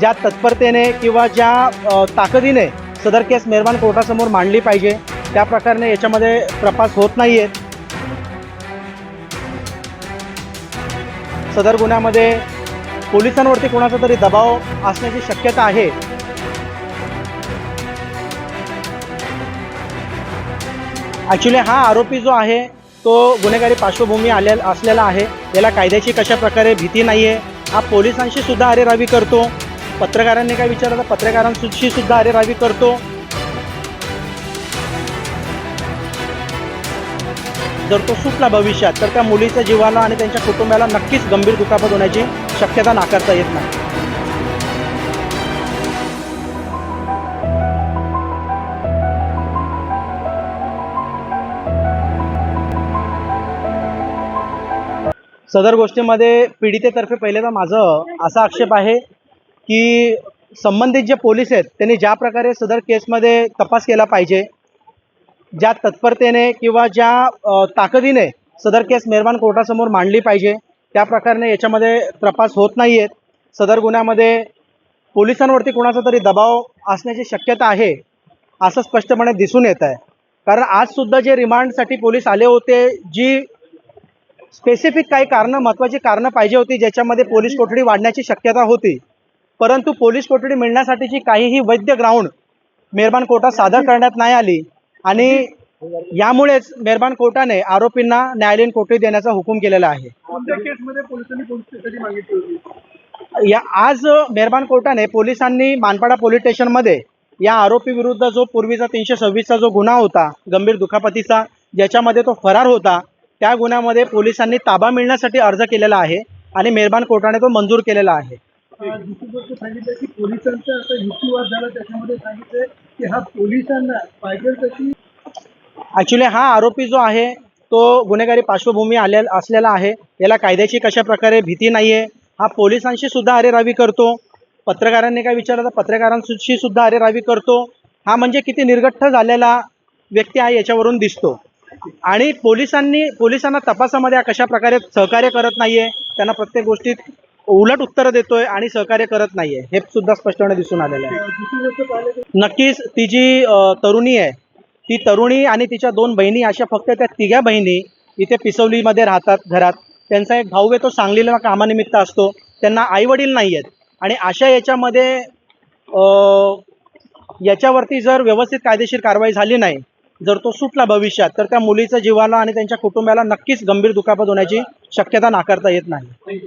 ज्या तत्परतेने किंवा ज्या ताकदीने सदर केस मेहरबान कोर्टासमोर मांडली पाहिजे त्या प्रकारे याच्यामध्ये तपास होत नाही आहेत सदर गुन्ह्यामध्ये पोलिसांवरती कोणाचा तरी दबाव असण्याची शक्यता आहे. ॲक्च्युली हा आरोपी जो आहे तो गुन्हेगारी पार्श्वभूमी आले असलेला आहे. याला कायद्याची कशा प्रकारे भीती नाही आहे हा पोलिसांशी सुद्धा अरेरावी करतो. पत्रकारांनी काय विचारलं तर पत्रकारांशी सुद्धा अरेरावी करतो. जर तो सुटला भविष्यात तर त्या मुलीच्या जीवाला आणि त्यांच्या कुटुंबाला नक्कीच गंभीर दुखापत होण्याची शक्यता नाकारता येत नाही. सदर गोष्टीमध्ये पीडितेतर्फे पहिले तर माझं असा आक्षेप आहे की संबंधित जे पोलीस आहेत त्यांनी ज्या प्रकारे सदर केसमध्ये तपास केला पाहिजे ज्या तत्परतेने किंवा ज्या ताकदीने सदर केस मेहरबान कोर्टासमोर मांडली पाहिजे त्या प्रकारे याच्यामध्ये तपास होत नाही आहेत सदर गुन्ह्यामध्ये पोलिसांवरती कोणाचा तरी दबाव असण्याची शक्यता आहे असं स्पष्टपणे दिसून येत आहे. कारण आजसुद्धा जे रिमांडसाठी पोलीस आले होते जी स्पेसिफिक काही कारणं महत्त्वाची कारणं पाहिजे होती ज्याच्यामध्ये पोलीस कोठडी वाढण्याची शक्यता होती. परंतु पोलीस कोठडी मिळण्यासाठीची काहीही वैद्य ग्राउंड मेहरबान कोर्टात सादर करण्यात नाही आली. आणि यामुळेच मेहरबान कोर्टाने आरोपींना न्यायालयीन कोठडी देण्याचा हुकूम केलेला आहे. या आज मेहरबान कोर्टाने पोलिसांनी मानपाडा पोलीस स्टेशनमध्ये या आरोपी विरुद्ध जो पूर्वीचा तीनशे सव्वीसचा जो गुन्हा होता गंभीर दुखापतीचा ज्याच्यामध्ये तो फरार होता त्या गुन्ह्यामध्ये पोलिसांनी ताबा मिळण्यासाठी अर्ज केलेला आहे आणि मेहरबान कोर्टाने तो मंजूर केलेला आहे. अं, दुसरी गोष्ट सांगितलं की पोलिसांचा आता युक्तिवाद झाला त्याच्यामध्ये सांगितलं की हा पोलिसांना पाहिजे तशी ॲक्च्युली हा आरोपी जो आहे तो गुन्हेगारी पार्श्वभूमी आले असलेला आहे. याला कायद्याची कशा प्रकारे भीती नाही आहे हा पोलिसांशी सुद्धा अरेरावी करतो. पत्रकारांनी काय विचारलं तर पत्रकारांशी सुद्धा अरेरावी करतो. हा म्हणजे किती निर्गठ्ठ झालेला व्यक्ती आहे याच्यावरून दिसतो. आणि पोलिसांनी पोलिसांना तपासामध्ये कशा प्रकारे सहकार्य करत नाहीये त्यांना प्रत्येक गोष्टीत उलट उत्तरं देतोय आणि सहकार्य करत नाहीये हे सुद्धा स्पष्टपणे दिसून आलेलं आहे. नक्कीच ती जी तरुणी आहे ती तरुणी आणि तिच्या दोन बहिणी अशा फक्त त्या तिघ्या बहिणी इथे पिसवलीमध्ये राहतात घरात. त्यांचा एक भाऊ आहे तो सांगलीला कामानिमित्त असतो. त्यांना आईवडील नाही आहेत आणि अशा याच्यामध्ये याच्यावरती जर व्यवस्थित कायदेशीर कारवाई झाली नाही जर तो सुटला भविष्यात तर त्या मुलीच्या जीवाला आणि त्यांच्या कुटुंबाला नक्कीच गंभीर दुखापत होण्याची शक्यता नाकारता येत नाही.